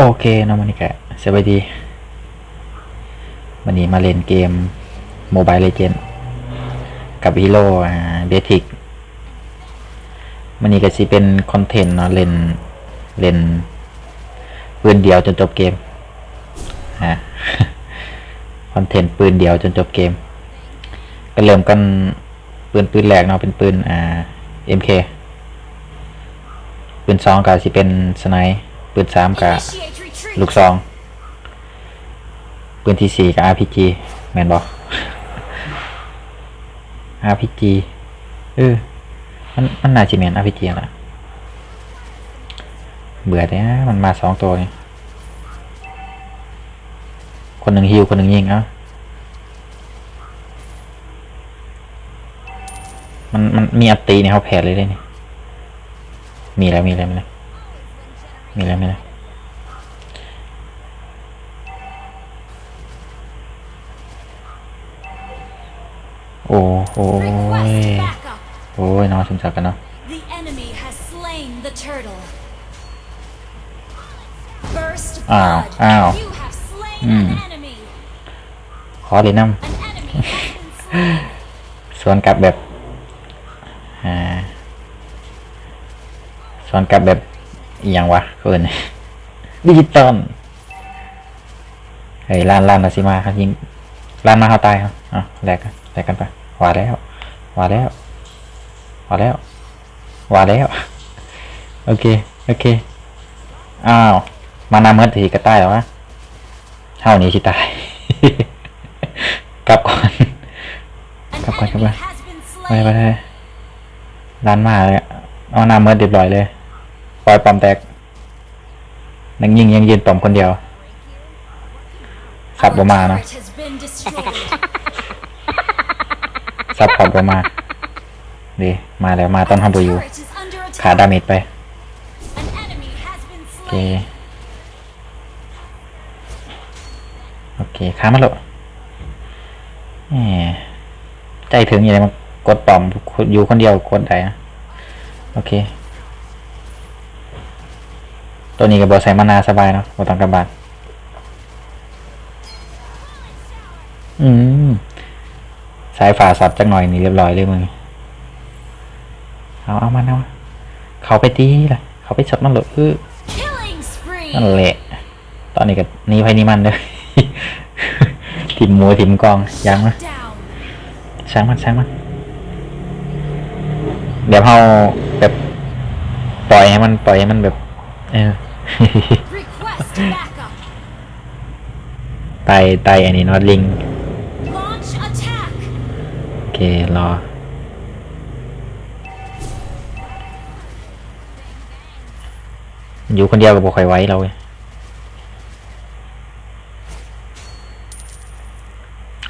โอเคเนาะมันนี่แกสวัสดี วันนี้มาเล่นเกม Mobile Legend กับฮีโร่เบทิกมันนี้ก็สิเป็นคอนเทนต์เนาะเล่นเล่นปืนเดียวจนจบเกมฮะคอนเทนต์ปืนเดียวจนจบเกม ก็เริ่มกันปืนปืนแรกเนาะเป็นปืนอ่า MK ปืนสองก็สิเป็นสไนป์ ปืนสามก็ Initiate retreat. ลูกซองปืนที่สี่กับ RPG แมนบอ RPG เออมันมันน่าจะแมน RPG นะเบื่อแต่มันมาสองตัวนี่คนหนึ่งฮิวคนหนึ่งยิงเอ้ามันมันมีอัตตีเนี่ยเขาแผดเลยเลยนี่มีแล้วมีแล้วมีแล้ว มีแล้วมีแล้โอ้โหโอ้ยน้องชิมจักกันเนาะ The enemy has slain the turtle. Burst อ้าวอ้าวอืมขอดีน้ำส่วนกลับแบบอ่าสวนกลับแบบ อหย่างวะเกินดิจิตอลเฮ้ยลานลานนาซิมาครับยิงลานมาเขาตายครับอะแลกกันแลกกันไปว่าแล้วว่าแล้วว่าแล้วว่าแล้ว โอเค โอเค อ้าว มานาเมื่อทีก็ตายแล้ววะเท่านี้สิตาย กลับก่อน An Come on, come enemy on. has been ไปไปไปร้านมาเลยอะเอาน้าเมิร์ดเรียบร้อยเลย ปล่อยปอมแตกนังยิงยังยืนปอมคนเดียวสับ Our ประมานะซับพอร์ตประมาดีมาแล้วมาต้นฮัมบูยูขาดาเมจไปโอเคโอเคขามาแล้วใจถึงอย่างไรมากดปอมอยู่คนเดียวกดได้นะโอเค ตัวนี้กับบอใส่มานาสบายเนาะบอต้องกระบาดอืมสายฝ่าสับจักหน่อยนี่เรียบร้อยเลยมึงเอาเอามันเอาเขาไปตีละเขาไปสับมันหลดคือ Killing spree. นั่นแหละ ตอนนี้ก็หนี่ไปนี่มันเลยทิมหมูทิมกองยังนะ Down. ช่างมันช่างมันเดี๋ยวเราแบบปล่อยให้มันปล่อยให้มันแบบ เออ Request backup. ไตไตอันนี้เนอลิง Launch attack. โอเค รอ อยู่คนเดียวกับบุคอยไว้เราเว้ย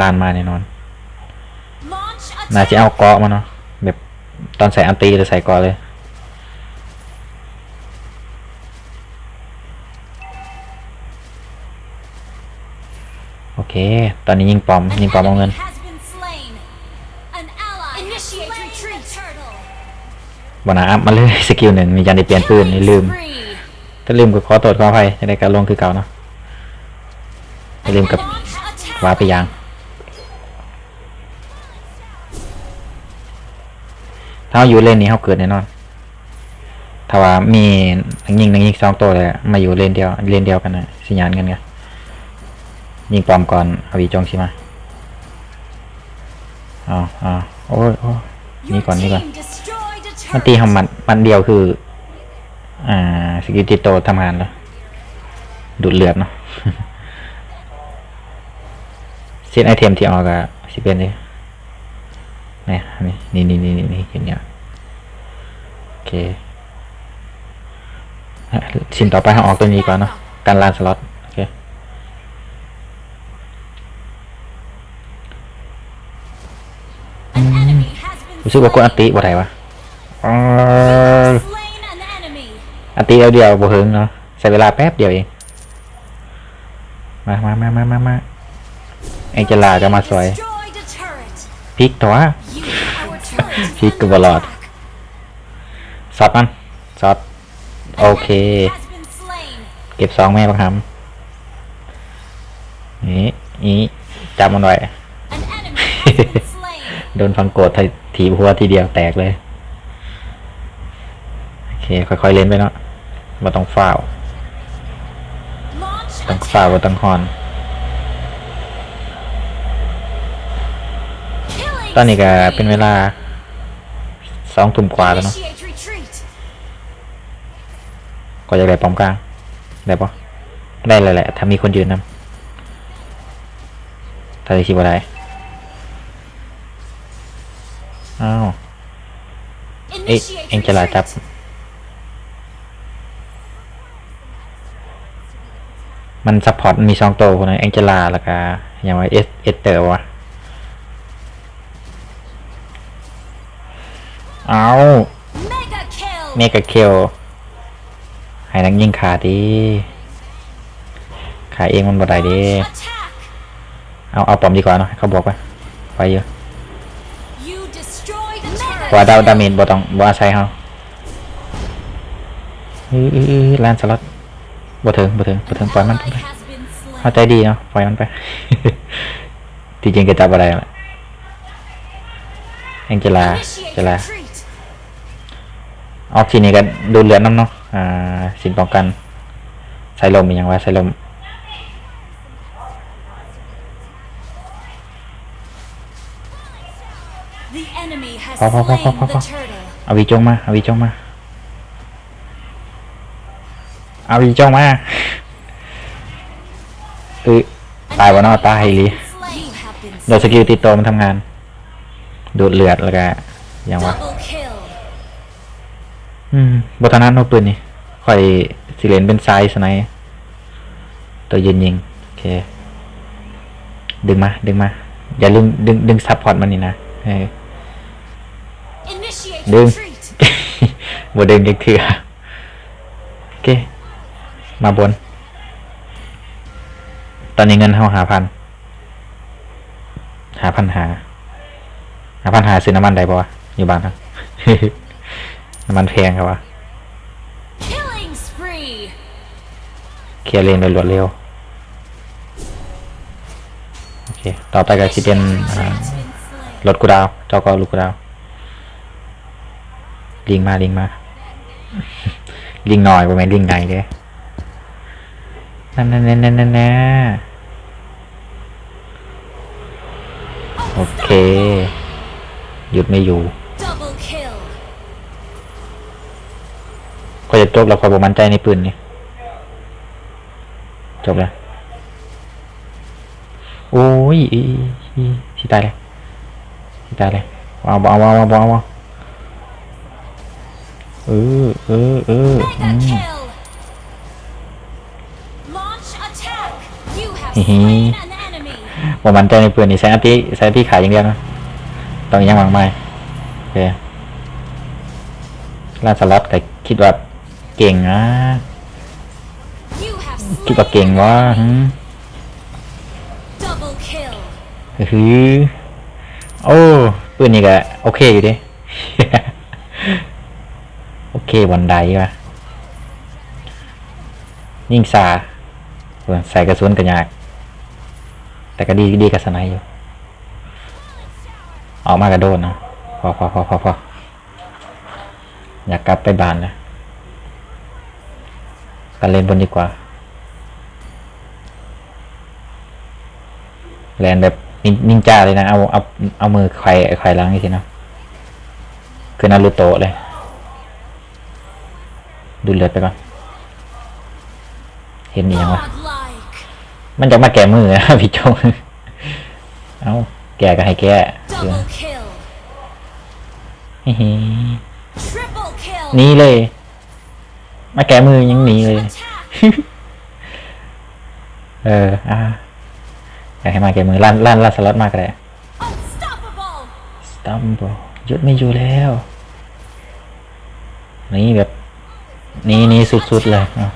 ลานมาแน่นอน Launch น่าจะ attack. เอาเกาะมาเนาะแบบตอนใส่อันตีหรือใส่เกาะเลย เค ตอนนี้ยิงปอม ยิงปอมเอาเงิน An enemy has been slain. An ally Initiate retreat. turtle. บนาอัพมาเลยสกิลหนึ่งมีการได้เปลี่ยนปืนนี่ลืม Spree. ถ้าลืมก็ขอโทษขออภัยจะได้การลงคือเก่าเนาะอย่าลืมกับ Launch attack. ว้าไปยางถ้าเราอยู่เลนนี้เขาเกิดแน่นอน ถ้าว่ามีนังยิงนังยิงสองตัวเลยอะมาอยู่เลนเดียวเลนเดียวกันนะสัญญาณกันไง ยิงปลอมก่อนเอาวีจงใช่ไหมอ๋ออ๋อโอ้ยโอ้ย Your นี่ก่อนนี่ก่อน team destroyed a มันตี turret. ทำมันมันเดียวคือ อ่าสกิลติโตทำงานแล้ว ดูดเลือดเนาะเซตไอเทมที่ออกอะสิเป็นเลยเนี่ยนี่นี่นี่นี่นี่เห็นเนี่ยโอเคอะชิ้นต่อไปให้ออกตัวนี้ก่อนเนาะการลานสล็อต รู้สึกว่ากดอันติบ่ได้วะอ๋อ slain an enemy. อันติเดียวเดียวบ่เฮิงเนาะใช้เวลาแป๊บเดียวเองมามามามามามาไอเจลาจะมาสวย Destroyed a turret. พลิกตัว You, our turret is พลิกกั under บบอลอด attack. ซอดมันซอดโอเค An enemy has been slain. เก็บซองแม่บักหำนี่นี่จับมันไว้ โดนฟังโกดถีบหัวทีเดียวแตกเลย โอเค ค่อยๆเล่นไปเนาะมาต้องฝ้าวต้องฝ้าวต้องฮอน ตอนนี้ก็เป็นเวลาสองทุ่มกว่าแล้วเนาะก็อยากได้ป้อมกลาง ได้ปะได้เลยแหละ ถ้ามีคนยืนนำถ้าได้คิดว่าได้ อ้าวเอ๊ะ Initiate เอ็งจะลาจับ retreat. มันซัพพอร์ตมีสองตัวคนนึงแองเจล่าแล้วก็อย่างว่าเอสเอสเตอร์วะเอา Mega kill. เมกะเคลให้นังยิงขาดีขาเองมันบ่ได้ดี Launch attack. เอาเอาปอมดีกว่าเนาะให้เขาบอกว่าไปเยอะ ว่าดาวดาเมจบ่ต้องบ่อาศัยเฮาอื้ออื้ออื้อลนสล็อตบ่ถึงบ่ถึงบ่ถึงปล่อยมันไปเข้าใจดีเนาะปล่อยมันไปที่จริงก็จับอะไรแหละแองเจลาเจลาออกทีนี้ก็ดูเลือดน้ำเนาะอ่าสินป้องกันใส่ลมอีอย่างว่าใส่ลม enemy has Pop, pop, pop, slain pop, the pop. turtle. เอาวีจงมาเอาวีจงมาเอาวีจงมาเอ้ยตายวะเนาะตายอีหลี You have been โดนสกิลติดตัวมันทำงาน ดูดเลือดแล้วก็อย่างว่า double kill. อืมบทนั้นโนปืนนี่ค่อยสิเลนเป็นไซส์สไนป์ตัวยืนยิงโอเค ดึงมา ดึงมา อย่าลืมดึงดึงซัพพอร์ตมันนี่นะเออ Initiate Đừng. retreat. บ่ดึงยังเถื่อโอเค มาบน ตอนนี้เงินเฮาหาพัน หาพันหา หาพันหาซื้อน้ำมันได้ปะวะ อยู่บ้านครับน้ำมันแพงครับวะ Killing spree. เคลียร์เลนไปรวดเร็ว โอเค ต่อไปก็สิเป็นอ่า Has been slain. รถกูดาว เจ้าก็ลูกกูดาว ลิงมาลิงมา ลิงหน่อยประมาณลิงไงเด้นั่นนั่นนั่นนั่นนั่นนะโอเค หยุดไม่อยู่ Double kill. ก็จะจบแล้วคอยบอกมั่นใจในปืนนี่จบแล้วโอ้ยอีอีสิตายเลยสิตายเลยเอาเอาเอาเอาเอา เอาเออเออเอออื Mega ม kill. Launch attack. You have Hì hì. slain an enemy. บอกมั่นใจในปืนนี่ใช้อันที่ใช้อันที่ขายอย่างเดียวนะต้องยังวางไม่โอเคลานสล็อตแต่คิดว่าเก่งนะ You have คิดว่า slain เก่ง an วะ enemy. หืม Double kill. ฮือโอ้ปืนนี่ก็โอเคอยู่ดิ โอเคบนไดว่ะยิงซาใส่กระสุนกระยาก แต่ก็ดีดีกับสไนอยู่ออกมากระโดดนะพอพอพอพอพออยากกลับไปบ้านนะกันเล่นบนดีกว่า แลนแบบนินนจาเลยนะ เอาเอาเอามือไขว่ไขว่ล้างนี่สินะคือนารูโตะเลย ดูเลือดไปก่อน เห็นนี่ยังวะ Godlike. มันจะมาแก้มือนะพี่โจงเอาแก้ก็ให้แก้เออ Double kill. ฮิฮิ Triple kill. หนีเลย มาแก้มือยังหนีเลย Attack. เออ อ่าอยากให้มาแก้มือลั่นลั่นลั่นสล็อตมากเลย Unstoppable. สตัมบหยุดไม่อยู่แล้ว นี่แบบ นี่นี่สุดๆเลยอะ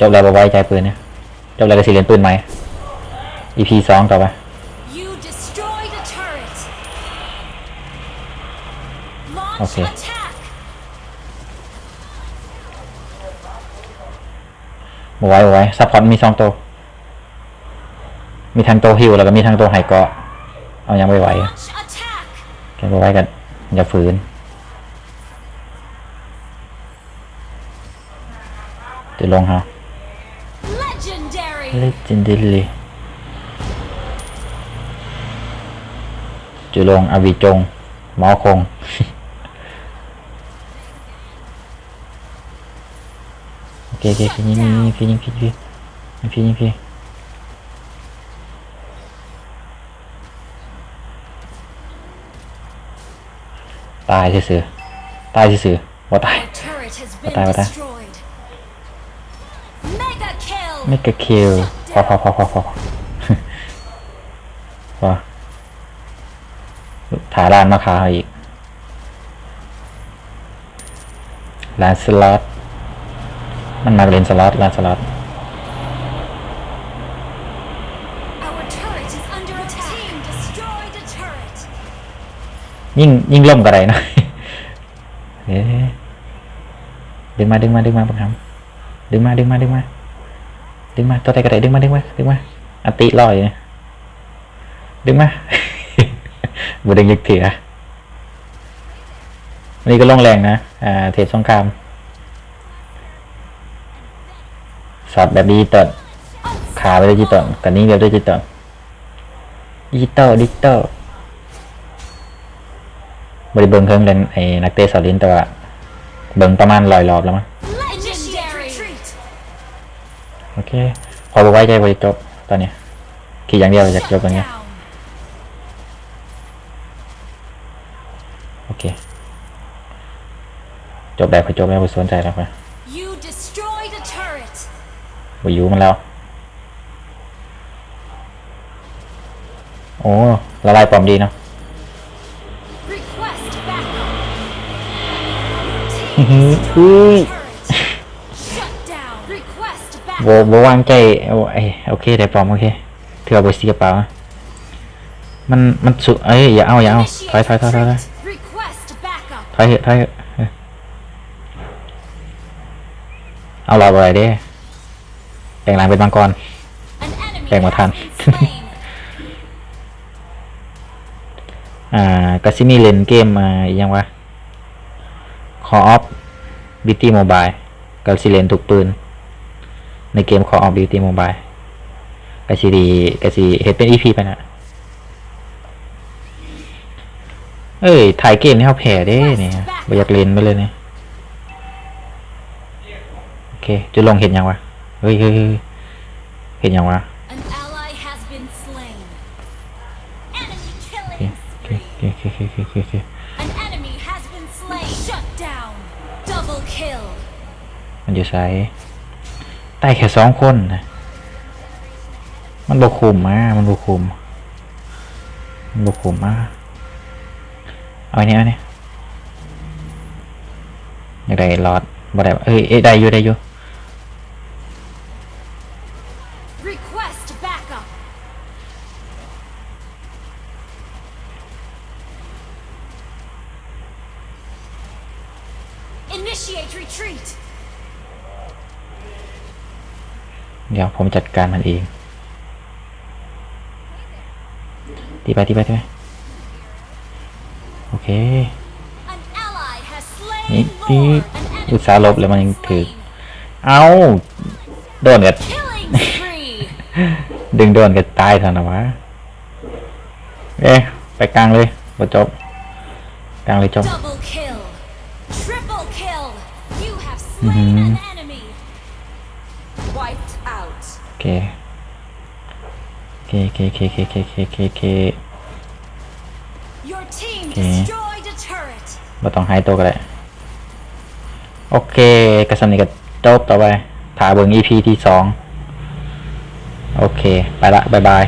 จบแล้วบอกไว้ใจปืนเนี่ยจบแล้วก็สิเรียนปืนใหม่ EP สองต่อไป You destroyed a turret. Launch Okay. attack. บไว้บไว้ซัพพอร์ตมีสองตัว มีทางตัวฮิวแล้วก็มีทางตัวไฮเกาะ เอายังไม่ไหว Launch attack. แกบไว้กัน อย่าฝืน จะลงฮะ Legendary. legendary จะลงอวิจง หมอคง โอเคโอเคพี่ยิงยิงพี่ยิงพี่ยิงพี่ยิงพี่ตายเสือๆตายเสือๆว่าตาย Our turret has been Bata, bata. destroyed. Mega kill. ไม่กระคิวพอพอพอพอพอพอถาลานมาคาอีกลานสล็อตมันมาเล่นสล็อตลานสล็อต Our turret is under attack. Team destroyed a turret. ยิ่งยิ่งล่มกระไรนะเอ๊ะดึงมาดึงมาดึงมาบังคับดึงมาดึงมาดึงมา ดึงมา ตัวใดกระไรดึงมาดึงมาดึงมาอันติลอยดึงมาบ่ดึงยึกเถือวันนี้ก็ลงแรงนะอ่าเทปสงครามสอดแบบดิจิตอลขาไปดิจิตอลกับนี้แบบดิจิตอลดิจิตอลดิจิตอลบริเบิงเครื่องเล่นไอ้นักเตะสอลินแต่ว่าเบิงประมาณลอยรอบแล้วมั้ง โอเค พอรู้ไว้ใจบริจบตอนเนี้ยขี่อย่างเดียวอยากจบตรงเนี้ย Down. โอเค จบแบบพอจบแล้วไปสนใจแล้วไป You destroyed a turret. ไปยูมันแล้วโอ้ละลายปลอมดีเนาะ Request backup. อื้อหือ โบโบวางใจเอาไอ้โอเคได้ปลอมโอเคเถื่อไปสียเปล่ามันมันสุเอ้ยอย่าเอาอย่าเอาถอยถอยถอยถอยถอยถอยเถอยเอาเราอะไรเด้แปลงร่างเป็นมังกร An enemy Bang một has thằng. been slain. อ่ากาซิมีเล่นเกมอ่ายังวะ Call of Duty Mobile กาซิเลนทุกปืน ในเกม Call of Duty Mobile กาซิดีกาซิเฮ็ดเป็น EP ไปนะเอ้ย ถ่ายเกมนี่เขาแพ้เด้เนี่ยบ่อยากเล่นไปเลยเนี่ยโอเค จะลงเห็นยังวะ เฮ้ยเฮ้ยเฮ้ยเห็นยังวะ An ally has been slain. Enemy โอเค killing โอเค spree. โอเคโอเคโอเคโอเคโอเค An enemy has been slain. Shut down. Double kill. มันอยู่ไซ ใต้แค่สองคนนะมันบกคุมมามันบกคุมมันบกคุมมาเอาอันนี้เอาอันนี้อยากได้รอดบ่ได้เอ้ยเอ้ยได้อยู่ได้อยู่ เดี๋ยวผมจัดการมันเองตีไปตีไปตีไปโอเค An ally has slain นี่ Lord. นี่ An อุต enemy สาห์ลบแล้วมันยังถือ slain. เอาโดนกัน Killing spree. ดึงโดนกันตายทันนะวะเอ๊ะไปกลางเลยบ่จบกลางเลยจบ Double kill. Out. โอเคโอเคโอเคโอเคโอเคโอเคโอเคโอเคโอเค Your team Okay. destroyed a turret. บ่ต้องหายตัวก็ได้โอเคกระสำนี้ก็จบต่อไปถ่าเบิ่ง EP ที่สองโอเค ไปละ บ๊ายบาย